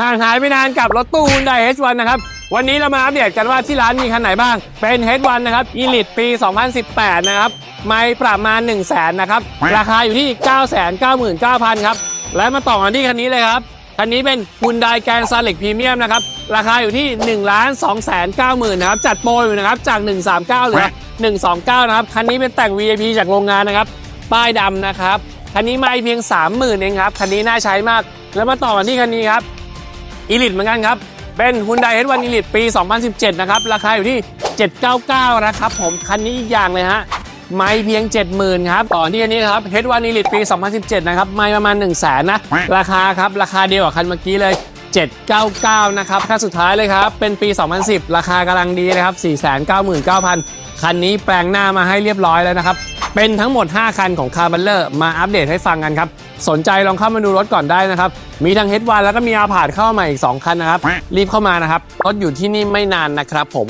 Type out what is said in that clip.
ห่างหายไปนานกับรถตู้ Hyundai H1 นะครับ วันนี้เรามาอัปเดตกันว่าที่ร้านมีคันไหนบ้าง เป็น H1 นะครับ Elite ปี 2018 นะครับ ไม่ปรับมาณ 1 0 0 0 0แสนนะครับ ราคาอยู่ที่ 999,000 ครับ และมาต่อกันที่คันนี้เลยครับ คันนี้เป็น Hyundai Grand Select Premium นะครับ ราคาอยู่ที่ 1 2 9 0 0 0 0นะครับ จัดโปรอยู่นะครับ จาก 139เหลือ129 นะครับ คันนี้เป็นแต่ง VIP จากโรงงานนะครับ ป้ายดำนะครับ คันนี้ไม่เพียง 30,000 เองครับ คันนี้น่าใช้มาก แล้วมาต่อกันที่คันนี้ครับ อีลิตเหมือนกันครับ เป็น Hyundai H1 Elite ปี 2017 นะครับ ราคาอยู่ที่ 799 นะครับผม คันนี้อีกอย่างเลยฮะ ไม่เพียง 70,000 ครับ ต่อที่อันนี้นะครับ H1 Elite ปี 2017 นะครับ ไม่ประมาณ 1 0 0 0 0แสนนะ ราคาครับ ราคาเดียวกับคันเมื่อกี้เลย 799 นะครับ ค่าสุดท้ายเลยครับ เป็นปี 2010 ราคากำลังดีนะครับ 499,000 คันนี้แปลงหน้ามาให้เรียบร้อยแล้วนะครับ เป็นทั้งหมด 5 คันของคาร์บัลเลอร์มาอัปเดตให้ฟังกันครับ สนใจลองเข้ามาดูรถก่อนได้นะครับ มีทั้งเฮดวันแล้วก็มีอาผาดเข้ามาอีก 2 คันนะครับ รีบเข้ามานะครับ รถอยู่ที่นี่ไม่นานนะครับผม